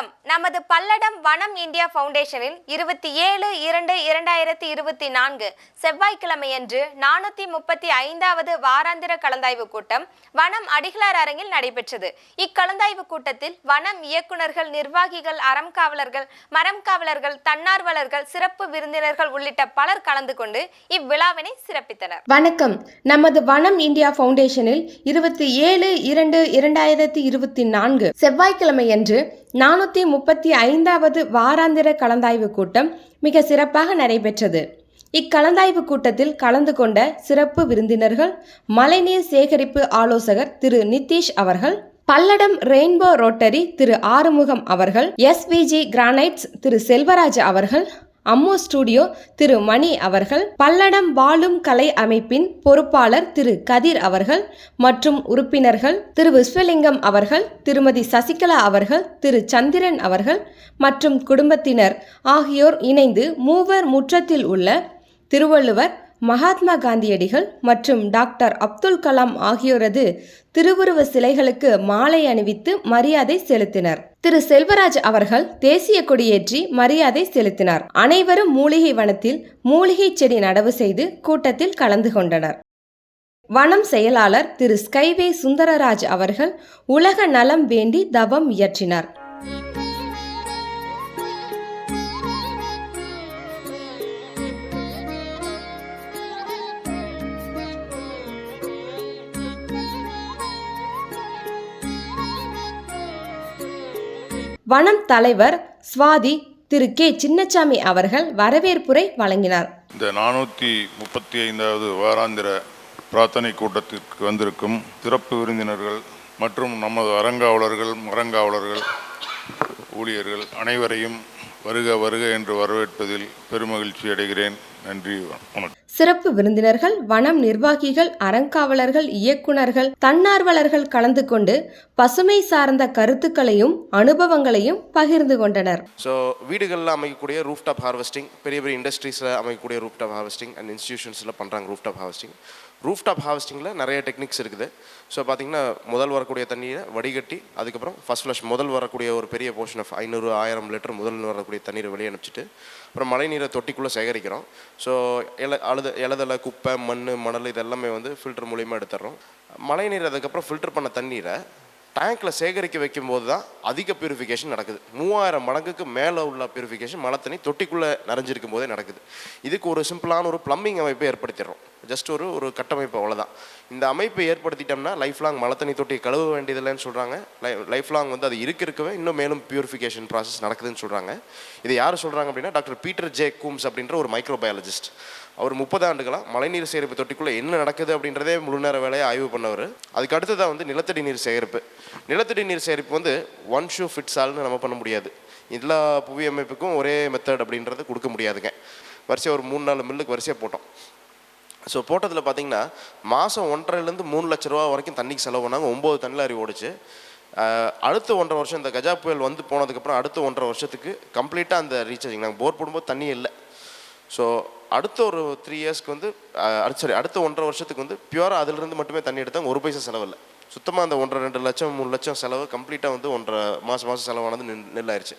வணக்கம். நமது பல்லடம் வனம் இந்தியா ஃபவுண்டேஷனில் இருபத்தி ஏழு இரண்டு இரண்டாயிரத்தி இருபத்தி நான்கு செவ்வாய்க்கிழமையன்று நானூற்றி முப்பத்தி ஐந்தாவது வாராந்திர கலந்தாய்வு கூட்டம் வனம் அடிகளார் அரங்கில் நடைபெற்றது. இக்கலந்தாய்வு கூட்டத்தில் வனம் இயக்குனர்கள் நிர்வாகிகள் அறம் காவலர்கள் மரம் காவலர்கள் தன்னார்வலர்கள் சிறப்பு விருந்தினர்கள் உள்ளிட்ட பலர் கலந்து கொண்டு இவ்விழாவினை சிறப்பித்தனர். வணக்கம். நமது வனம் இந்தியா ஃபவுண்டேஷனில் இருபத்தி ஏழு இரண்டு இரண்டாயிரத்தி இருபத்தி நான்கு செவ்வாய்க்கிழமையன்று நானூற்றி முப்பத்தி ஐந்தாவது வாராந்திர கலந்தாய்வு கூட்டம் மிக சிறப்பாக நடைபெற்றது. இக்கலந்தாய்வு கூட்டத்தில் கலந்து கொண்ட சிறப்பு விருந்தினர்கள் மழைநீர் சேகரிப்பு ஆலோசகர் திரு நிதிஷ் அவர்கள் பல்லடம் ரெயின்போ ரோட்டரி திரு ஆறுமுகம் அவர்கள் எஸ்விஜி கிரானைட்ஸ் திரு செல்வராஜ் அவர்கள் அம்மு ஸ்டுடியோ திரு மணி அவர்கள் பல்லடம் வாழும் கலை அமைப்பின் பொறுப்பாளர் திரு கதிர் அவர்கள் மற்றும் உறுப்பினர்கள் திரு விஸ்வலிங்கம் அவர்கள் திருமதி சசிகலா அவர்கள் திரு சந்திரன் அவர்கள் மற்றும் குடும்பத்தினர் ஆகியோர் இணைந்து மூவர் முற்றத்தில் உள்ள திருவள்ளுவர் மகாத்மா காந்தியடிகள் மற்றும் டாக்டர் அப்துல் கலாம் ஆகியோரது திருவுருவ சிலைகளுக்கு மாலை அணிவித்து மரியாதை செலுத்தினர். திரு செல்வராஜ் அவர்கள் தேசிய கொடியேற்றி மரியாதை செலுத்தினார். அனைவரும் மூலிகை வனத்தில் மூலிகை செடி நடவு செய்து கூட்டத்தில் கலந்து கொண்டனர். வனம் செயலாளர் திரு ஸ்கைவே சுந்தரராஜ் அவர்கள் உலக நலம் வேண்டி தவம் இயற்றினார். வனம் தலைவர் சுவாதி திரு கே சின்னசாமி அவர்கள் வரவேற்புரை வழங்கினார். இந்த நானூற்றி முப்பத்தி ஐந்தாவது வாராந்திர பிரார்த்தனை கூட்டத்திற்கு வந்திருக்கும் சிறப்பு விருந்தினர்கள் மற்றும் நமது அறங்காவலர்கள் மரங்காவலர்கள் ஊழியர்கள் அனைவரையும் வருக வருக என்று வரவேற்பதில் பெருமகிழ்ச்சி அடைகிறேன். நன்றி வணக்கம். சிறப்பு விருந்தினர்கள் வனம் நிர்வாகிகள் அறங்காவலர்கள் இயக்குனர்கள் தன்னார்வலர்கள் கலந்து கொண்டு பசுமை சார்ந்த கருத்துக்களையும் அனுபவங்களையும் பகிர்ந்து கொண்டனர். ஸோ வீடுகளில் அமைக்கக்கூடிய ரூஃப் டாப் ஹார்வெஸ்டிங் பெரிய பெரிய இண்டஸ்ட்ரீஸில் அமைக்கக்கூடிய ரூஃப் டாப் ஹார்வெஸ்டிங் அண்ட் இன்ஸ்டியூஷன்ஸில் பண்ணுறாங்க roof top harvesting roof top ஹார்வெஸ்டிங்கில் நிறைய டெக்னிக்ஸ் இருக்குது. ஸோ பார்த்தீங்கன்னா முதல் வரக்கூடிய தண்ணீரை வடிகட்டி அதுக்கப்புறம் ஃபஸ்ட் ஃப்ளஷ் முதல் வரக்கூடிய ஒரு பெரிய போர்ஷன் ஆஃப் ஐநூறு ஆயிரம் லிட்டர் முதல் வரக்கூடிய தண்ணீரை வெளியே அனுப்பிச்சிட்டு அப்புறம் மழை நீரை தொட்டிக்குள்ளே சேகரிக்கிறோம். ஸோ இல அழுத இலதலை குப்பை மண் மணல் இதெல்லாமே வந்து ஃபில்டர் மூலியமாக எடுத்துடுறோம். மழை நீர் அதுக்கப்புறம் ஃபில்டர் பண்ண தண்ணீரை டேங்க்கில் சேகரிக்க வைக்கும்போது தான் அதிக பியூரிஃபிகேஷன் நடக்குது. மூவாயிரம் மடங்குக்கு மேலே உள்ள பியூரிஃபிகேஷன் மழை தண்ணி தொட்டிக்குள்ளே நிறைஞ்சிருக்கும் போதே நடக்குது. இதுக்கு ஒரு சிம்பிளான ஒரு ப்ளம்பிங் அமைப்பை ஏற்படுத்திடுறோம். ஜஸ்ட் ஒரு ஒரு கட்டமைப்பு அவ்வளோதான் இந்த அமைப்பை ஏற்படுத்திட்டோம்னா லைஃப் லாங் மழை தண்ணி தொட்டி கழுவ வேண்டியதில்லைன்னு சொல்கிறாங்க லைஃப் லாங் வந்து அது இருக்க இருக்கவே இன்னும் மேலும் பியூரிஃபிகேஷன் ப்ராசஸ் நடக்குதுன்னு சொல்கிறாங்க இது யார் சொல்கிறாங்க அப்படின்னா டாக்டர் பீட்டர் ஜே கூம்ஸ் அப்படின்ற ஒரு மைக்ரோபயாலஜிஸ்ட் அவர் முப்பது ஆண்டுகளாக மழைநீர் சேகரிப்பு தொட்டிக்குள்ளே என்ன நடக்குது அப்படின்றதே முழு நேர வேலையை ஆய்வு பண்ணவர். அதுக்கு அடுத்ததாக வந்து நிலத்தடி நீர் சேகரிப்பு. நிலத்தடி நீர் சேகரிப்பு வந்து ஒன் ஷூ ஃபிட்ஸ் ஆல்னு நம்ம பண்ண முடியாது. எல்லா புவி அமைப்புக்கும் ஒரே மெத்தட் அப்படின்றத கொடுக்க முடியாதுங்க. வரிசையாக ஒரு மூணு நாலு மில்லுக்கு வரிசையாக போட்டோம். ஸோ போட்டதில் பார்த்தீங்கன்னா மாதம் ஒன்றரைலேருந்து மூணு லட்ச ரூபா வரைக்கும் தண்ணிக்கு செலவு பண்ணாங்க. ஒம்பது தண்ணிலாரி ஓடிச்சு. அடுத்த ஒன்றரை வருஷம் இந்த கஜா புயல் வந்து போனதுக்கப்புறம் அடுத்த ஒன்றரை வருஷத்துக்கு கம்ப்ளீட்டாக அந்த ரீசார்ஜிங் நாங்கள் போர் போடும்போது தண்ணி இல்லை. ஸோ அடுத்த ஒரு த்ரீ இயர்ஸ்க்கு வந்து சாரி அடுத்த ஒன்றரை வருஷத்துக்கு வந்து பியூராக அதிலிருந்து மட்டுமே தண்ணி எடுத்தாங்க. ஒரு பைசா செலவு இல்லை சுத்தமாக அந்த ஒன்றரை ரெண்டு லட்சம் மூணு லட்சம் செலவு கம்ப்ளீட்டாக வந்து ஒன்றரை மாதம் மாதம் செலவானது நின் நெல்லாயிருச்சு.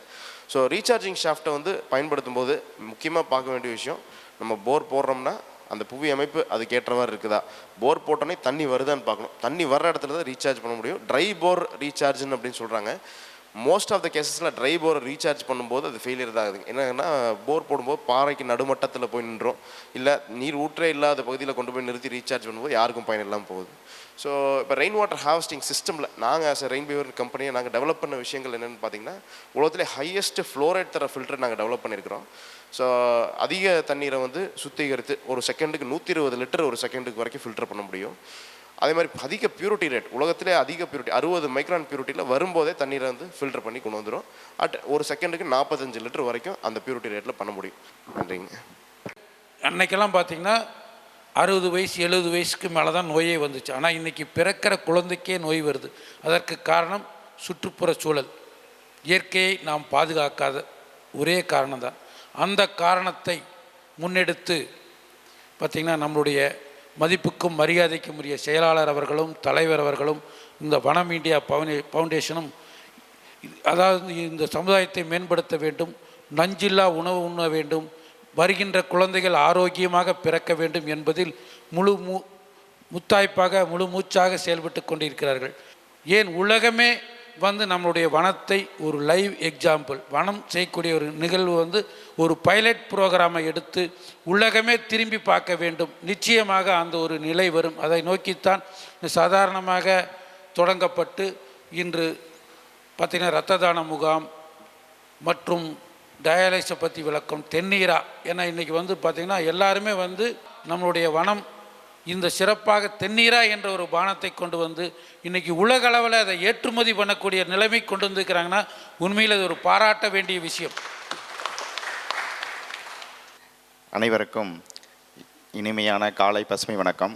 ஸோ ரீசார்ஜிங் ஷாஃப்ட்டை வந்து பயன்படுத்தும் போது முக்கியமாக பார்க்க வேண்டிய விஷயம் நம்ம போர் போடுறோம்னா அந்த புவி அமைப்பு அதுக்கேற்ற மாதிரி இருக்குதா? போர் போட்டோன்னே தண்ணி வருதான்னு பார்க்கணும். தண்ணி வர்ற இடத்துல தான் ரீசார்ஜ் பண்ண முடியும். ட்ரை போர் ரீசார்ஜ்னு அப்படின்னு சொல்கிறாங்க மோஸ்ட் ஆஃப் த கேசஸில் ட்ரை போரை ரீசார்ஜ் பண்ணும்போது அது ஃபெயிலியர் தான் ஆகுது. என்னன்னா போர் போடும்போது பாறைக்கு நடுமட்டத்தில் போய் நின்றோம். இல்லை நீர் ஊற்றே இல்லாத பகுதியில் கொண்டு போய் நிறுத்தி ரீசார்ஜ் பண்ணும்போது யாருக்கும் பயன் இல்லாமல் போகுது. ஸோ இப்போ ரெயின் வாட்டர் ஹார்வெஸ்டிங் சிஸ்டமில் நாங்கள் ஆஸ் ரெயின் பியூர் கம்பெனியை நாங்கள் டெவலப் பண்ண விஷயங்கள் என்னென்னு பார்த்தீங்கன்னா உலகத்திலே ஹையஸ்ட் ஃப்ளோரைட் தர ஃபில்டர் நாங்கள் டெவலப் பண்ணியிருக்கிறோம் ஸோ அதிக தண்ணீரை வந்து சுத்திகரித்து ஒரு செகண்டுக்கு நூற்றி இருபது லிட்டர் ஒரு செகண்டுக்கு வரைக்கும் ஃபில்டர் பண்ண முடியும். அதே மாதிரி அதிக பியூரிட்டி ரேட் உலகத்திலே அதிக பியூரிட்டி அறுபது மைக்ரான் பியூரிட்டியில் வரும்போதே தண்ணீரை வந்து ஃபில்டர் பண்ணி கொண்டு வந்துடும் அட் ஒரு செகண்டுக்கு நாற்பத்தஞ்சு லிட்டர் வரைக்கும் அந்த பியூரிட்டி ரேட்டில் பண்ண முடியும். நன்றிங்க. அன்னைக்கெல்லாம் பார்த்தீங்கன்னா அறுபது வயசு எழுபது வயசுக்கு மேலே தான் நோயே வந்துச்சு. ஆனால் இன்றைக்கி பிறக்கிற குழந்தைக்கே நோய் வருது. அதற்கு காரணம் சுற்றுப்புற சூழல். இயற்கையை நாம் பாதுகாக்காத ஒரே காரணம் தான் அந்த காரணத்தை முன்னெடுத்து பார்த்திங்கன்னா நம்மளுடைய மதிப்புக்கும் மரியாதைக்கும் உரிய செயலாளர் அவர்களும் தலைவர் அவர்களும் இந்த வனம் இந்தியா பவுனே ஃபவுண்டேஷனும் அதாவது இந்த சமுதாயத்தை மேம்படுத்த வேண்டும் நஞ்சில்லா உணவு உண்ண வேண்டும் வருகின்ற குழந்தைகள் ஆரோக்கியமாக பிறக்க வேண்டும் என்பதில் முழு மூ முத்தாய்ப்பாக முழு மூச்சாக செயல்பட்டு கொண்டிருக்கிறார்கள். ஏன் உலகமே வந்து நம்மளுடைய வனத்தை ஒரு லைவ் எக்ஸாம்பிள் வனம் செய்யக்கூடிய ஒரு நிகழ்வு வந்து ஒரு பைலட் ப்ரோக்ராமை எடுத்து உலகமே திரும்பி பார்க்க வேண்டும். நிச்சயமாக அந்த ஒரு நிலை வரும். அதை நோக்கித்தான் சாதாரணமாக தொடங்கப்பட்டு இன்று பார்த்திங்கன்னா இரத்த தான முகாம் மற்றும் டயாலிஸை பற்றி விளக்கம் தென்னீரா ஏன்னா இன்றைக்கி வந்து பார்த்திங்கன்னா எல்லாருமே வந்து நம்மளுடைய வனம் இந்த சிறப்பாக தென்னீரா என்ற ஒரு பானத்தை கொண்டு வந்து இன்றைக்கி உலக அளவில் அதை ஏற்றுமதி பண்ணக்கூடிய நிலைமை கொண்டு வந்திருக்கிறாங்கன்னா உண்மையில் அது ஒரு பாராட்ட வேண்டிய விஷயம். அனைவருக்கும் இனிமையான காலை பசுமை வணக்கம்.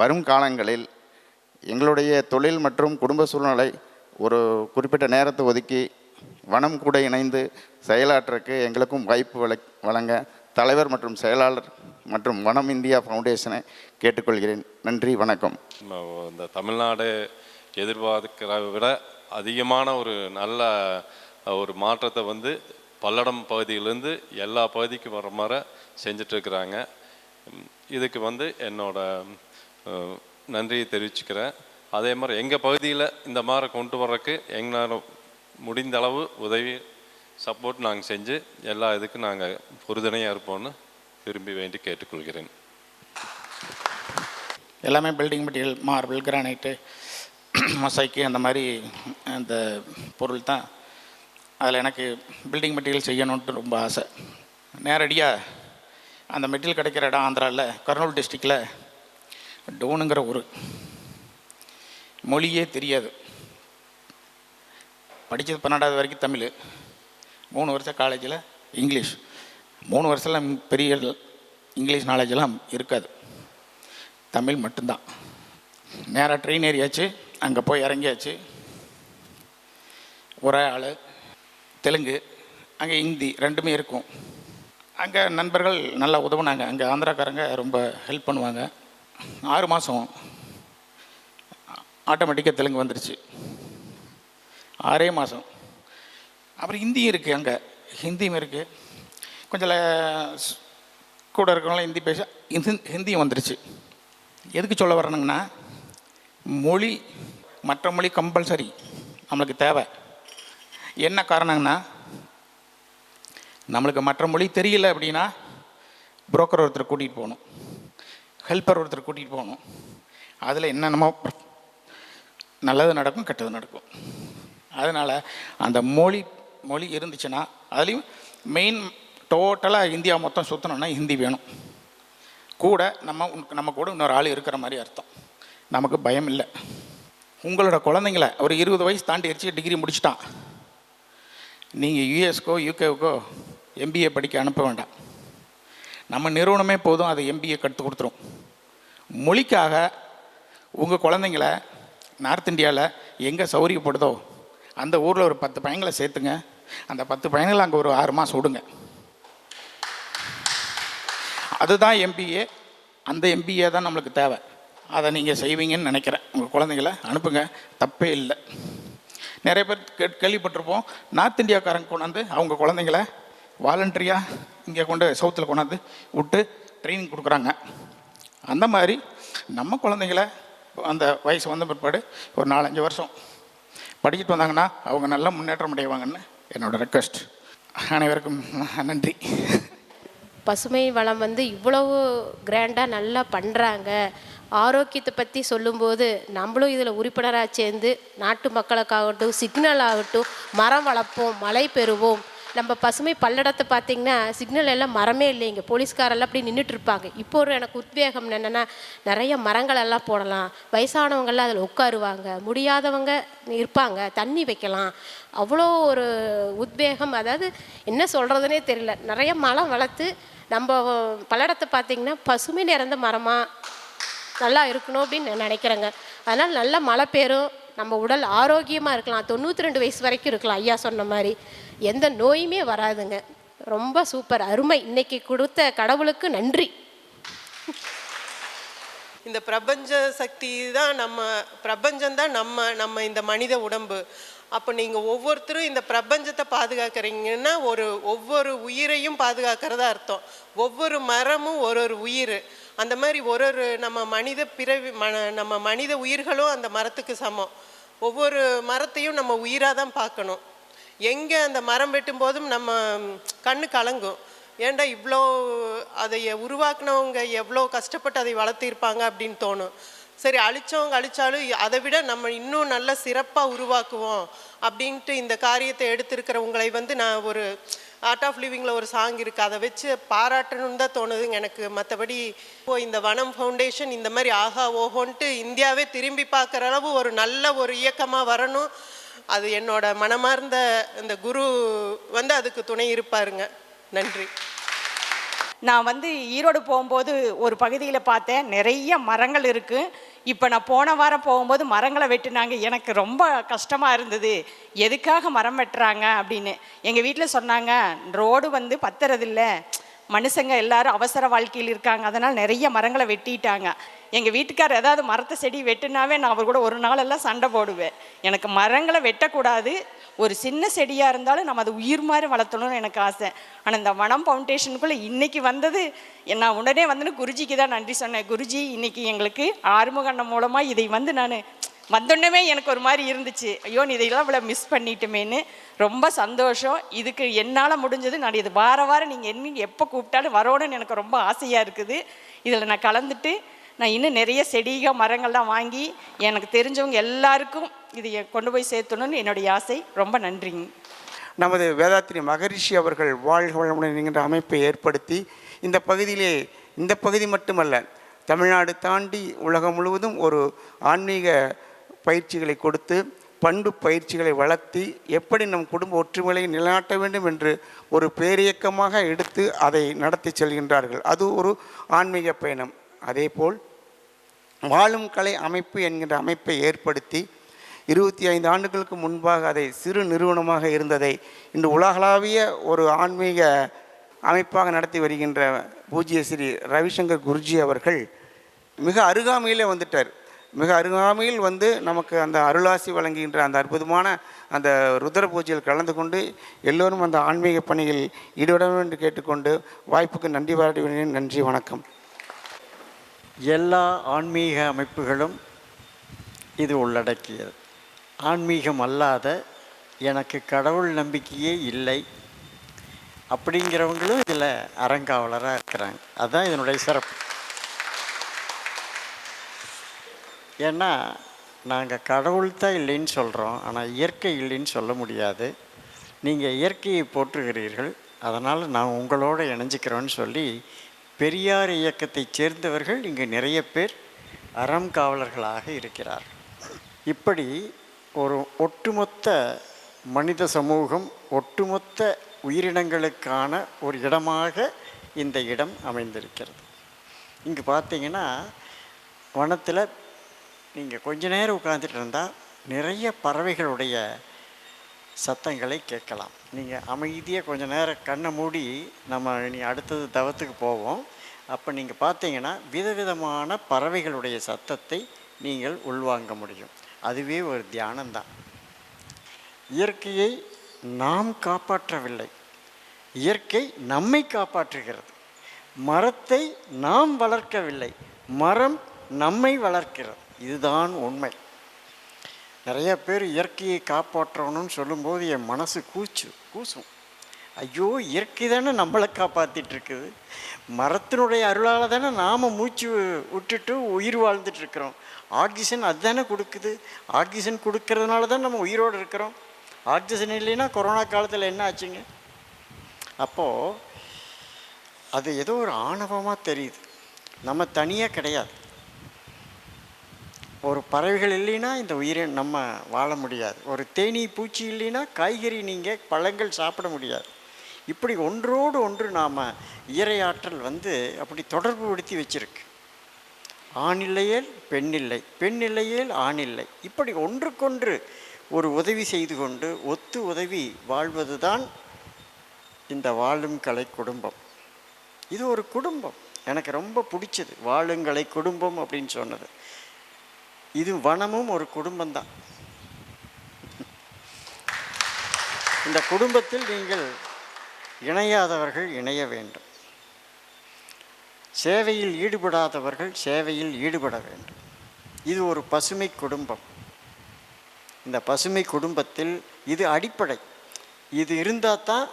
வரும் காலங்களில் எங்களுடைய தொழில் மற்றும் குடும்ப சூழ்நிலை ஒரு குறிப்பிட்ட நேரத்தை ஒதுக்கி வனம் கூட இணைந்து செயலாற்றக்கு எங்களுக்கும் வாய்ப்பு வழ வழங்க தலைவர் மற்றும் செயலாளர் மற்றும் வனம் இந்தியா ஃபவுண்டேஷனை கேட்டுக்கொள்கிறேன். நன்றி வணக்கம். இந்த தமிழ்நாடு எதிர்பார்க்கிற விட அதிகமான ஒரு நல்ல ஒரு மாற்றத்தை வந்து பல்லடம் பகுதியிலேருந்து எல்லா பகுதிக்கும் வர மாதிரி செஞ்சிட்ருக்குறாங்க. இதுக்கு வந்து என்னோட நன்றியை தெரிவிச்சுக்கிறேன். அதே மாதிரி எங்கள் பகுதியில் இந்த மாதிரி கொண்டு வர்றதுக்கு எங்களால் முடிந்த அளவு உதவி சப்போர்ட் நாங்கள் செஞ்சு எல்லா இதுக்கும் நாங்கள் உறுதுணையாக இருப்போம்னு விரும்பி வேண்டி கேட்டுக்கொள்கிறேன். எல்லாமே building material marble granite mosaic அந்த மாதிரி அந்த பொருள் தான். அதில் எனக்கு பில்டிங் மெட்டீரியல் செய்யணுன்ட்டு ரொம்ப ஆசை. நேரடியாக அந்த மெட்டீரியல் கிடைக்கிற இடம் ஆந்திராவில் கர்னூல் டிஸ்ட்ரிக்டில் டோனுங்கிற ஊர். மொழியே தெரியாது. படித்தது பன்னெண்டாவது வரைக்கும் தமிழ். மூணு வருஷம் காலேஜில் இங்கிலீஷ். மூணு வருஷம்லாம் பெரிய இங்கிலீஷ் நாலேஜெல்லாம் இருக்காது. தமிழ் மட்டும்தான். நேராக ட்ரெயின் ஏறியாச்சு அங்கே போய் இறங்கியாச்சு. ஒரே ஆள். தெலுங்கு அங்கே ஹிந்தி ரெண்டுமே இருக்கும். அங்கே நண்பர்கள் நல்லா உதவுனாங்க. அங்கே ஆந்திராக்காரங்க ரொம்ப ஹெல்ப் பண்ணுவாங்க. ஆறு மாதம் ஆட்டோமேட்டிக்காக தெலுங்கு வந்துருச்சு. ஆறே மாதம் அப்புறம் ஹிந்தியும் இருக்குது அங்கே. ஹிந்தியும் இருக்குது கொஞ்சம் கூட இருக்கிறவங்களாம் ஹிந்தி பேச ஹிந்தியும் வந்துருச்சு. எதுக்கு சொல்ல வரணுங்கன்னா மொழி மற்ற மொழி கம்பல்சரி நம்மளுக்கு தேவை. என்ன காரணங்கன்னா நம்மளுக்கு மற்ற மொழி தெரியல அப்படின்னா புரோக்கர் ஒருத்தர் கூட்டிகிட்டு போகணும். ஹெல்ப்பர் ஒருத்தர் கூட்டிகிட்டு போகணும். அதில் என்னென்னமோ நல்லது நடக்கும் கெட்டது நடக்கும். அதனால் அந்த மொழி மொழி இருந்துச்சுன்னா அதுலேயும் மெயின் டோட்டலாக இந்தியா மொத்தம் சுற்றணும்னா ஹிந்தி வேணும். கூட நம்ம உனக்கு- நம்ம கூட இன்னொரு ஆள் இருக்கிற மாதிரி அர்த்தம். நமக்கு பயம் இல்லை. உங்களோட குழந்தைங்கள ஒரு இருபது வயசு தாண்டி அடிச்சு டிகிரி முடிச்சிட்டான். நீங்கள் யூஎஸ்க்கோ யூகேவுக்கோ எம்பிஏ படிக்க அனுப்ப வேண்டாம். நம்ம நிறுவனமே போதும் அதை எம்பிஏ கற்றுக் கொடுத்துரும். மொழிக்காக உங்கள் குழந்தைங்கள நார்த் இந்தியாவில் எங்கே சௌரியப்படுதோ அந்த ஊரில் ஒரு பத்து பையங்களை சேர்த்துங்க. அந்த பத்து பையன்களை அங்கே ஒரு ஆறு மாதம் விடுங்க. அதுதான் எம்பிஏ அந்த எம்பிஏ தான் நம்மளுக்கு தேவை. அதை நீங்கள் செய்வீங்கன்னு நினைக்கிறேன். உங்கள் குழந்தைங்கள அனுப்புங்க. தப்பே இல்லை. நிறைய பேர் கே கேள்விப்பட்டிருப்போம். நார்த் இந்தியாக்காரங்க கொண்டாந்து அவங்க குழந்தைங்கள வாலண்டரியாக இங்கே கொண்டு சவுத்தில் கொண்டாந்து விட்டு ட்ரைனிங் கொடுக்குறாங்க. அந்த மாதிரி நம்ம குழந்தைங்கள அந்த வயசு வந்த பிற்பாடு ஒரு நாலஞ்சு வருஷம் படிச்சுட்டு வந்தாங்கன்னா அவங்க நல்லா முன்னேற்றம் அடைவாங்கன்னு என்னோடய ரெக்வஸ்ட் அனைவருக்கும் நன்றி. பசுமை வளம் வந்து இவ்வளவு கிராண்டாக நல்லா பண்ணுறாங்க ஆரோக்கியத்தை பற்றி சொல்லும்போது நம்மளும் இதில் உறுப்பினராக சேர்ந்து நாட்டு மக்களுக்காகட்டும் சிக்னல் ஆகட்டும் மரம் வளர்ப்போம் மழை பெறுவோம். நம்ம பசுமை பல்லடத்தை பார்த்தீங்கன்னா சிக்னல் எல்லாம் மரமே இல்லைங்க. போலீஸ்காரெல்லாம் அப்படி நின்றுட்டு இருப்பாங்க. இப்போ ஒரு எனக்கு உத்வேகம் என்னென்னா நிறைய மரங்கள் எல்லாம் போடலாம். வயசானவங்கள்லாம் அதில் உட்காருவாங்க. முடியாதவங்க இருப்பாங்க. தண்ணி வைக்கலாம். அவ்வளோ ஒரு உத்வேகம். அதாவது என்ன சொல்கிறதுனே தெரியல. நிறைய மரம் வளர்த்து நம்ம பல்லடத்தை பார்த்தீங்கன்னா பசுமை நிறைந்த மரமாக நல்லா இருக்கணும் அப்படின்னு நான் நினைக்கிறேங்க. அதனால் நல்ல மழை பெறும் நம்ம உடல் ஆரோக்கியமாக இருக்கலாம். தொண்ணூற்றி ரெண்டு வயசு வரைக்கும் இருக்கலாம். ஐயா சொன்ன மாதிரி. எந்த நோயுமே வராதுங்க. ரொம்ப சூப்பர். அருமை. இன்னைக்கு கொடுத்த கடவுளுக்கு நன்றி. இந்த பிரபஞ்ச சக்தி தான் நம்ம பிரபஞ்சம் தான் நம்ம நம்ம இந்த மனித உடம்பு. அப்போ நீங்கள் ஒவ்வொருத்தரும் இந்த பிரபஞ்சத்தை பாதுகாக்கிறீங்கன்னா ஒரு ஒவ்வொரு உயிரையும் பாதுகாக்கிறதா அர்த்தம். ஒவ்வொரு மரமும் ஒரு ஒரு உயிர். அந்த மாதிரி ஒரு ஒரு நம்ம மனித பிறவி மன நம்ம மனித உயிர்களும் அந்த மரத்துக்கு சமம். ஒவ்வொரு மரத்தையும் நம்ம உயிராக தான் பார்க்கணும். எங்கே அந்த மரம் வெட்டும் போதும் நம்ம கண்ணு கலங்கும். ஏன்டா இவ்வளோ அதை உருவாக்குனவங்க எவ்வளோ கஷ்டப்பட்டு அதை வளர்த்திருப்பாங்க அப்படின்னு தோணும். சரி அழிச்சவங்க அழிச்சாலும் அதை விட நம்ம இன்னும் நல்ல சிறப்பாக உருவாக்குவோம் அப்படின்ட்டு இந்த காரியத்தை எடுத்திருக்கிறவங்களை வந்து நான் ஒரு ஆர்ட் ஆஃப் லிவிங்கில் ஒரு சாங் இருக்குது அதை வச்சு பாராட்டணும்னு தான் தோணுதுங்க எனக்கு. மற்றபடி இப்போ இந்த வனம் ஃபவுண்டேஷன் இந்த மாதிரி ஆஹா ஓஹோன்ட்டு இந்தியாவே திரும்பி பார்க்குற அளவு ஒரு நல்ல ஒரு இயக்கமாக வரணும். அது என்னோட மனமார்ந்த இந்த குரு வந்து அதுக்கு துணை இருப்பாருங்க. நன்றி. நான் வந்து ஈரோடு போகும்போது ஒரு பகுதியில் பார்த்தேன் நிறைய மரங்கள் இருக்குது இப்போ நான் போன வாரம் போகும்போது மரங்களை வெட்டினாங்க. எனக்கு ரொம்ப கஷ்டமாக இருந்தது. எதுக்காக மரம் வெட்டுறாங்க அப்படின்னு. எங்கள் வீட்டில் சொன்னாங்க ரோடு வந்து பத்துறதில்ல. மனுஷங்க எல்லாரும் அவசர வாழ்க்கையில் இருக்காங்க. அதனால் நிறைய மரங்களை வெட்டிட்டாங்க. எங்கள் வீட்டுக்கார் ஏதாவது மரத்தை செடி வெட்டுனாவே நான் அவர் கூட ஒரு நாளெல்லாம் சண்டை போடுவேன். எனக்கு மரங்களை வெட்டக்கூடாது. ஒரு சின்ன செடியாக இருந்தாலும் நம்ம அதை உயிர் மாதிரி வளர்த்தணும்னு எனக்கு ஆசை. ஆனால் இந்த வனம் ஃபவுண்டேஷனுக்குள்ளே இன்றைக்கி வந்தது நான் உடனே வந்துன்னு குருஜிக்கு தான் நன்றி சொன்னேன். குருஜி இன்றைக்கி எங்களுக்கு ஆறுமுகண்ணம் மூலமாக இதை வந்து நான் வந்தோடனே எனக்கு ஒரு மாதிரி இருந்துச்சு. ஐயோ நீ இதையெல்லாம் இவ்வளோ மிஸ் பண்ணிட்டுமேன்னு. ரொம்ப சந்தோஷம். இதுக்கு என்னால் முடிஞ்சது நான் இது வார வாரம் நீங்கள் என்ன எப்போ கூப்பிட்டாலும் வரணும்னு எனக்கு ரொம்ப ஆசையாக இருக்குது. இதில் நான் கலந்துட்டு நான் இன்னும் நிறைய செடிகள் மரங்கள்லாம் வாங்கி எனக்கு தெரிஞ்சவங்க எல்லாருக்கும் இதை கொண்டு போய் சேர்த்தணும்னு என்னுடைய ஆசை. ரொம்ப நன்றிங்க. நமது வேதாத்திரி மகரிஷி அவர்கள் வாழ்க வளமுடன் என்கின்ற அமைப்பை ஏற்படுத்தி இந்த பகுதியிலே இந்த பகுதி மட்டுமல்ல தமிழ்நாடு தாண்டி உலகம் முழுவதும் ஒரு ஆன்மீக பயிற்சிகளை கொடுத்து பண்பு பயிற்சிகளை வளர்த்தி எப்படி நம் குடும்ப ஒற்றுமையை நிலைநாட்ட வேண்டும் என்று ஒரு பேரியக்கமாக எடுத்து அதை நடத்தி செல்கின்றார்கள். அது ஒரு ஆன்மீக பயணம். அதேபோல் வாழும் கலை அமைப்பு என்கின்ற அமைப்பை ஏற்படுத்தி இருபத்தி ஐந்து ஆண்டுகளுக்கு முன்பாக அதை சிறு நிறுவனமாக இருந்ததை இன்று உலகளாவிய ஒரு ஆன்மீக அமைப்பாக நடத்தி வருகின்ற பூஜ்ய ஸ்ரீ ரவிசங்கர் குருஜி அவர்கள் மிக அருகாமையிலே வந்துட்டார். மிக அருகாமையில் வந்து நமக்கு அந்த அருளாசி வழங்குகின்ற அந்த அற்புதமான அந்த ருத்ர பூஜையில் கலந்து கொண்டு எல்லோரும் அந்த ஆன்மீக பணியில் ஈடுபட என்று கேட்டுக்கொண்டு வாய்ப்புக்கு நன்றி பாராட்டுகிறேன். நன்றி வணக்கம். எல்லா ஆன்மீக அமைப்புகளும் இது உள்ளடக்கியது. ஆன்மீகம் அல்லாத எனக்கு கடவுள் நம்பிக்கையே இல்லை. அப்படிங்கிறவங்களும் இதில் அறங்காவலராக இருக்கிறாங்க. அதுதான் இதனுடைய சிறப்பு. ஏன்னா நாங்கள் கடவுள் தான் இல்லைன்னு சொல்கிறோம் ஆனால் இயற்கை இல்லைன்னு சொல்ல முடியாது. நீங்கள் இயற்கையை போற்றுகிறீர்கள். அதனால் நான் உங்களோட இணைஞ்சிக்கிறோன்னு சொல்லி பெரியார் இயக்கத்தைச் சேர்ந்தவர்கள் இங்கே நிறைய பேர் அறம் காவலர்களாக இருக்கிறார். இப்படி ஒரு ஒட்டுமொத்த மனித சமூகம் ஒட்டுமொத்த உயிரினங்களுக்கான ஒரு இடமாக இந்த இடம் அமைந்திருக்கிறது. இங்கே பார்த்தீங்கன்னா வனத்தில் நீங்கள் கொஞ்ச நேரம் உட்காந்துட்டு இருந்தால் நிறைய பறவைகளுடைய சத்தங்களை கேட்கலாம். நீங்கள் அமைதியாக கொஞ்ச நேரம் கண்ணை மூடி நம்ம இனி அடுத்தது தவத்துக்கு போவோம். அப்போ நீங்கள் பார்த்தீங்கன்னா விதவிதமான பறவைகளுடைய சத்தத்தை நீங்கள் உள்வாங்க முடியும். அதுவே ஒரு தியானம்தான் இயற்கையை நாம் காப்பாற்றவில்லை. இயற்கை நம்மை காப்பாற்றுகிறது. மரத்தை நாம் வளர்க்கவில்லை. மரம் நம்மை வளர்க்கிறது. இதுதான் உண்மை. நிறைய பேர் இயற்கையை காப்பாற்றணும்னு சொல்லும்போது என் மனசு கூச்சு கூசும். ஐயோ இயற்கை தானே நம்மளை காப்பாற்றிட்டுருக்குது மரத்தினுடைய அருளால் தானே நாம் மூச்சு விட்டுட்டு உயிர் வாழ்ந்துட்டுருக்குறோம். ஆக்சிஜன் அதுதானே கொடுக்குது. ஆக்சிஜன் கொடுக்கறதுனால தான் நம்ம உயிரோடு இருக்கிறோம். ஆக்சிஜன் இல்லைன்னா கொரோனா காலத்தில் என்ன ஆச்சுங்க? அப்போது அது ஏதோ ஒரு ஆணவமாக தெரியுது. நம்ம தனியாக கிடையாது. ஒரு பறவைகள் இல்லைன்னா இந்த உயிரை நம்ம வாழ முடியாது. ஒரு தேனீ பூச்சி இல்லைன்னா காய்கறி நீங்கள் பழங்கள் சாப்பிட முடியாது. இப்படி ஒன்றோடு ஒன்று நாம் இயறையாற்றல் வந்து அப்படி தொடர்பு படுத்தி வச்சிருக்கு. ஆணில்லையேல் பெண்ணில்லை பெண் ஆணில்லை இல்லையேல் இப்படி ஒன்றுக்கொன்று ஒரு உதவி செய்து கொண்டு ஒத்து உதவி வாழ்வது தான் இந்த வாழும் கலை குடும்பம். இது ஒரு குடும்பம். எனக்கு ரொம்ப பிடிச்சது. வாழுங்கலை குடும்பம் அப்படின்னு சொன்னது. இது வனமும் ஒரு குடும்பம்தான். இந்த குடும்பத்தில் நீங்கள் இணையாதவர்கள் இணைய வேண்டும். சேவையில் ஈடுபடாதவர்கள் சேவையில் ஈடுபட வேண்டும். இது ஒரு பசுமை குடும்பம். இந்த பசுமை குடும்பத்தில் இது அடிப்படை. இது இருந்தால் தான்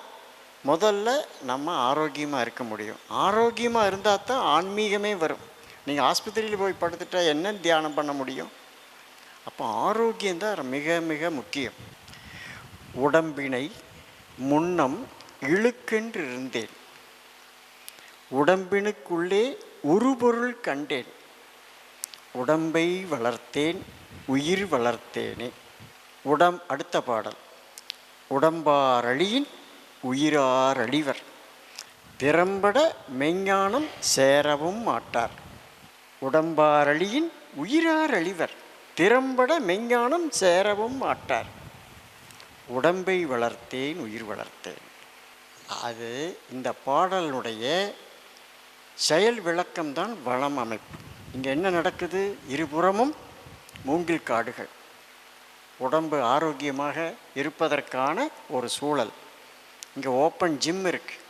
முதல்ல நம்ம ஆரோக்கியமாக இருக்க முடியும். ஆரோக்கியமாக இருந்தால் தான் ஆன்மீகமே வரும். நீங்கள் ஆஸ்பத்திரியில் போய் படுத்துட்டா என்ன தியானம் பண்ண முடியும்? அப்போ ஆரோக்கியம் தான் மிக மிக முக்கியம். உடம்பினை முன்னம் இழுக்கென்று இருந்தேன். உடம்பினுக்குள்ளே உருபொருள் கண்டேன். உடம்பை வளர்த்தேன் உயிர் வளர்த்தேனே. உடம் அடுத்த பாடல். உடம்பாரழியின் உயிராரழிவர். திறம்பட மெஞ்ஞானம் சேரவும் மாட்டார். உடம்பாரழியின் உயிராரழிவர் திறம்பட மெஞ்ஞானம் சேரவும் மாட்டார் உடம்பை வளர்த்தேன் உயிர் வளர்த்தேன். அது இந்த பாடலுடைய செயல் விளக்கம்தான் வளம் அமைப்பு. இங்கே என்ன நடக்குது? இருபுறமும் மூங்கில் காடுகள். உடம்பு ஆரோக்கியமாக இருப்பதற்கான ஒரு சூழல். இங்கே ஓப்பன் ஜிம் இருக்குது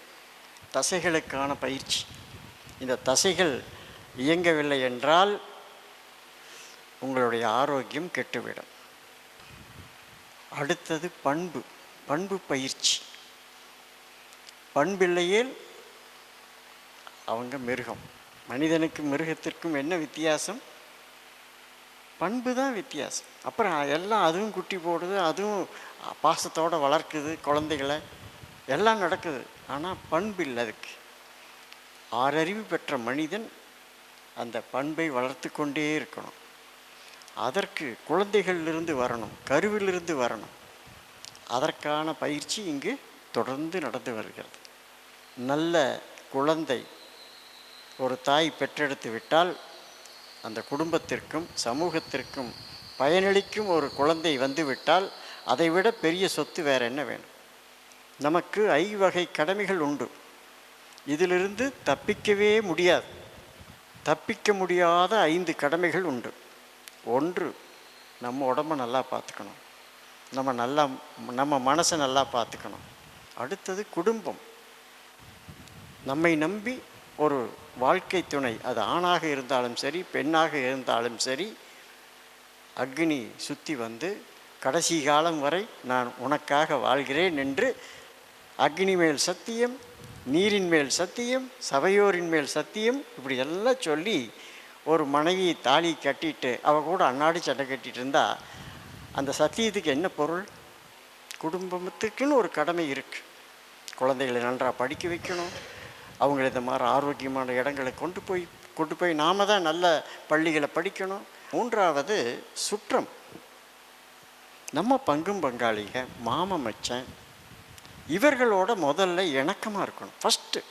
தசைகளுக்கான பயிற்சி. இந்த தசைகள் இயங்கவில்லை என்றால் உங்களுடைய ஆரோக்கியம் கெட்டுவிடும். அடுத்தது பண்பு பண்பு பயிற்சி. பண்பில்லையில் அவங்க மிருகம். மனிதனுக்கும் மிருகத்திற்கும் என்ன வித்தியாசம்? பண்பு தான் வித்தியாசம். அப்புறம் எல்லாம் அதுவும் குட்டி போடுது அதுவும் பாசத்தோடு வளர்க்குது குழந்தைகளை. எல்லாம் நடக்குது. ஆனால் பண்பு இல்லை அதுக்கு. ஆறறிவு பெற்ற மனிதன் அந்த பண்பை வளர்த்து கொண்டே இருக்கணும். அதற்கு குழந்தைகளிலிருந்து வரணும் கருவிலிருந்து வரணும். அதற்கான பயிற்சி இங்கு தொடர்ந்து நடந்து வருகிறது. நல்ல குழந்தை ஒரு தாய் பெற்றெடுத்து விட்டால் அந்த குடும்பத்திற்கும் சமூகத்திற்கும் பயனளிக்கும் ஒரு குழந்தை வந்துவிட்டால் அதைவிட பெரிய சொத்து வேறு என்ன வேணும்? நமக்கு ஐவகை கடமைகள் உண்டு. இதிலிருந்து தப்பிக்கவே முடியாது. தப்பிக்க முடியாத ஐந்து கடமைகள் உண்டு. ஒன்று நம்ம உடம்ப நல்லா பார்த்துக்கணும். நம்ம நல்லா நம்ம மனசை நல்லா பார்த்துக்கணும். அடுத்தது குடும்பம். நம்மை நம்பி ஒரு வாழ்க்கை துணை அது ஆணாக இருந்தாலும் சரி பெண்ணாக இருந்தாலும் சரி அக்னி சுற்றி வந்து கடைசி காலம் வரை நான் உனக்காக வாழ்கிறேன் என்று அக்னி மேல் சத்தியம் நீரின் மேல் சத்தியம் சபையோரின் மேல் சத்தியம் இப்படி எல்லாம் சொல்லி ஒரு மனைவி தாலி கட்டிட்டு அவ கூட அன்னாடி சட்டை கட்டிட்டு இருந்தா அந்த சத்தியத்துக்கு என்ன பொருள்? குடும்பத்துக்குன்னு ஒரு கடமை இருக்குது குழந்தைகளை நன்றாக படிக்க வைக்கணும். அவங்கள இந்த மாதிரி ஆரோக்கியமான இடங்களை கொண்டு போய் கொண்டு போய் நாம தான் நல்ல பள்ளிகளை படிக்கணும். மூன்றாவது சுற்றம். நம்ம பங்கும் பங்காளிக மாம மச்சான் இவர்களோட முதல்ல இணக்கமாக இருக்கணும். ஃபஸ்ட்டு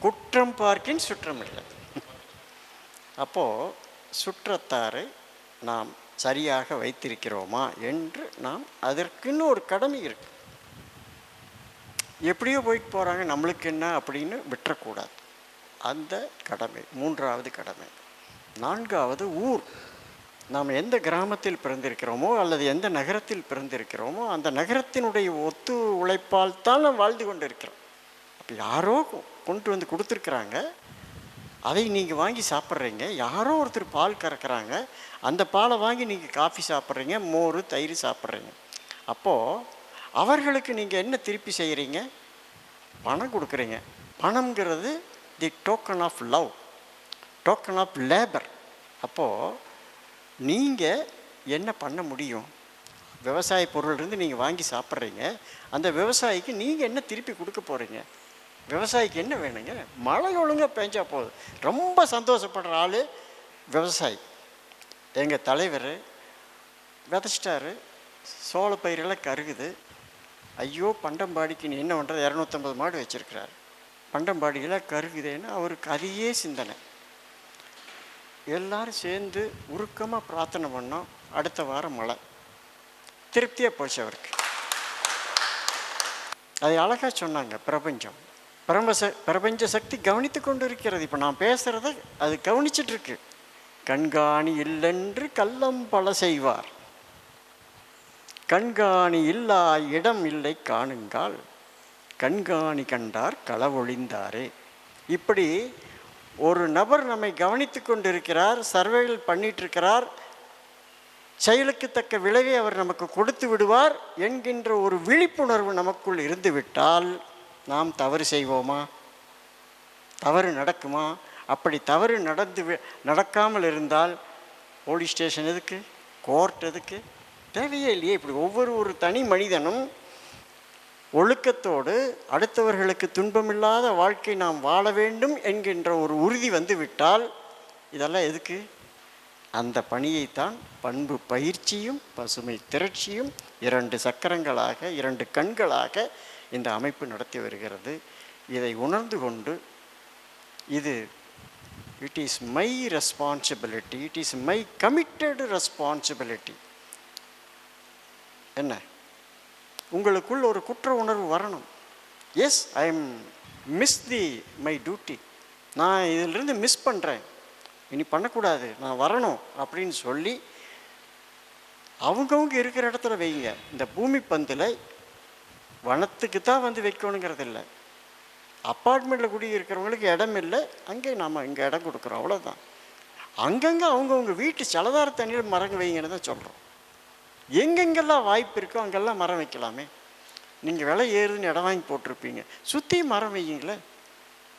குற்றம் பார்க்கின் சுற்றம் இல்லை. அப்போது சுற்றத்தாரை நாம் சரியாக வைத்திருக்கிறோமா என்று நாம் அதற்குன்னு ஒரு கடமை இருக்கு. எப்படியோ போயிட்டு போகிறாங்க நம்மளுக்கு என்ன அப்படின்னு விட்டுறக்கூடாது. அந்த கடமை மூன்றாவது கடமை. நான்காவது ஊர். நாம் எந்த கிராமத்தில் பிறந்திருக்கிறோமோ அல்லது எந்த நகரத்தில் பிறந்திருக்கிறோமோ அந்த நகரத்தினுடைய ஒத்து உழைப்பால் தான் நாம் வாழ்ந்து கொண்டு இருக்கிறோம் அப்போ யாரோ கொண்டு வந்து கொடுத்துருக்குறாங்க. அதை நீங்கள் வாங்கி சாப்பிட்றீங்க. யாரோ ஒருத்தர் பால் கறக்கிறாங்க. அந்த பாலை வாங்கி நீங்கள் காஃபி சாப்பிட்றீங்க. மோர் தயிர் சாப்பிட்றீங்க. அப்போது அவர்களுக்கு நீங்கள் என்ன திருப்பி செய்கிறீங்க பணம் கொடுக்குறீங்க. பணம்ங்கிறது the token of love token of labour அப்போது நீங்கள் என்ன பண்ண முடியும்? விவசாய பொருள்லேருந்து நீங்கள் வாங்கி சாப்பிட்றீங்க. அந்த விவசாயிக்கு நீங்கள் என்ன திருப்பி கொடுக்க போகிறீங்க விவசாயிக்கு என்ன வேணுங்க? மழை ஒழுங்காக பெஞ்சா போதும். ரொம்ப சந்தோஷப்படுற ஆள் விவசாயி. எங்கள் தலைவர் விதைச்சிட்டாரு. சோள பயிரெல்லாம் கருகுது. ஐயோ பண்டம்பாடிக்கு நீ என்ன பண்ணுறது இரநூத்தம்பது மாடு வச்சுருக்கிறார். பண்டம்பாடியெல்லாம் கருகுதேன்னு அவருக்கு அதையே சிந்தனை. எல்லாரும் சேர்ந்து உருக்கமாக பிரார்த்தனை பண்ணோம். அடுத்த வாரம் மழை. திருப்தியாக போச்சு அவருக்கு. அதை அழகாக சொன்னாங்க பிரபஞ்சம். பிரபஞ்ச பிரபஞ்ச சக்தி கவனித்து கொண்டு இருக்கிறது இப்போ நான் பேசுகிறத அது கவனிச்சிட்ருக்கு. கண்காணி இல்லென்று கள்ளம் பல செய்வார். கண்காணி இல்லா இடம் இல்லை காணுங்கால். கண்காணி கண்டார் களவொழிந்தாரே. இப்படி ஒரு நபர் நம்மை கவனித்து கொண்டிருக்கிறார் சர்வேகள் பண்ணிட்டு இருக்கிறார் செயலுக்கு தக்க விளைவை அவர் நமக்கு கொடுத்து விடுவார் என்கின்ற ஒரு விழிப்புணர்வு நமக்குள் இருந்துவிட்டால் நாம் தவறு செய்வோமா? தவறு நடக்குமா? அப்படி தவறு நடந்து நடக்காமல் இருந்தால் போலீஸ் ஸ்டேஷன் எதுக்கு? கோர்ட் எதுக்கு? தேவையே இல்லையே. இப்படி ஒவ்வொரு ஒரு தனி மனிதனும் ஒழுக்கத்தோடு அடுத்தவர்களுக்கு துன்பமில்லாத வாழ்க்கை நாம் வாழ வேண்டும் என்கின்ற ஒரு உறுதி வந்து விட்டால் இதெல்லாம் எதுக்கு? அந்த பணியைத்தான் பண்பு பயிற்சியும் பசுமை திரட்சியும் இரண்டு சக்கரங்களாக இரண்டு கண்களாக இந்த அமைப்பு நடத்தி வருகிறது. இதை உணர்ந்து கொண்டு இது it is my responsibility it is my committed responsibility என்ன? உங்களுக்குள் ஒரு குற்ற உணர்வு வரணும். Yes I am miss the my duty நான் இதிலிருந்து மிஸ் பண்ணுறேன் இனி பண்ணக்கூடாது நான் வரணும் அப்படின்னு சொல்லி அவங்கவுங்க இருக்கிற இடத்துல வைங்க. இந்த பூமி பந்தில் வனத்துக்கு தான் வந்து வைக்கணுங்கிறது இல்லை அப்பார்ட்மெண்ட்டில் குடி இருக்கிறவங்களுக்கு இடம் இல்லை அங்கே நாம் இங்கே இடம் கொடுக்குறோம் அவ்வளோதான் அங்கங்கே அவங்கவுங்க வீட்டு செலதார தண்ணியில் மரங்க வைங்கன்னு தான் சொல்கிறோம் எங்கெங்கெல்லாம் வாய்ப்பு இருக்கோ அங்கெல்லாம் மரம் வைக்கலாமே. நீங்கள் விலை ஏறுதுன்னு இடம் வாங்கி போட்டிருப்பீங்க. சுற்றி மரம் வையுங்களே.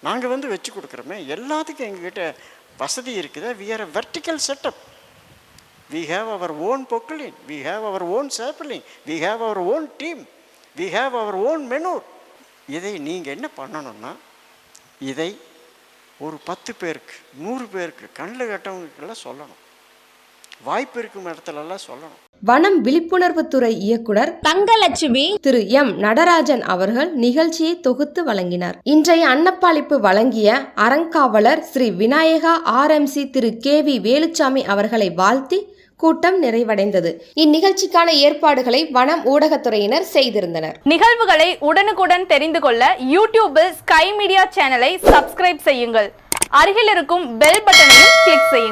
நாங்கள் வந்து வச்சு கொடுக்குறோமே. எல்லாத்துக்கும் எங்ககிட்ட வசதி இருக்குது? We are a vertical setup we have our own Poclain we have our own sapling we have our own team we have our own manure இதை நீங்கள் என்ன பண்ணணும்னா இதை ஒரு பத்து பேருக்கு நூறு பேருக்கு கண்ணில் கட்டவங்களுக்கெல்லாம் சொல்லணும். வாய்ப்பு இருக்கும் இடத்துலலாம் சொல்லணும். வனம் விழிப்புணர்வு துறை இயக்குனர் தங்கலட்சுமி திரு எம். நடராஜன் அவர்கள் நிகழ்ச்சியை தொகுத்து வழங்கினார். இன்றைய அன்னப்பாளிப்பு வழங்கிய அறங்காவலர் Shri Vinayaka R M C திரு கே வி வேலுச்சாமி அவர்களை வாழ்த்தி கூட்டம் நிறைவடைந்தது. இந்நிகழ்ச்சிக்கான ஏற்பாடுகளை வனம் ஊடகத்துறையினர் செய்திருந்தனர். நிகழ்வுகளை உடனுக்குடன் தெரிந்து கொள்ள யூடியூபில் ஸ்கை மீடியா சேனலை சப்ஸ்கிரைப் செய்யுங்கள். அருகில் இருக்கும் பெல் பட்டனையும் கிளிக் செய்யுங்கள்.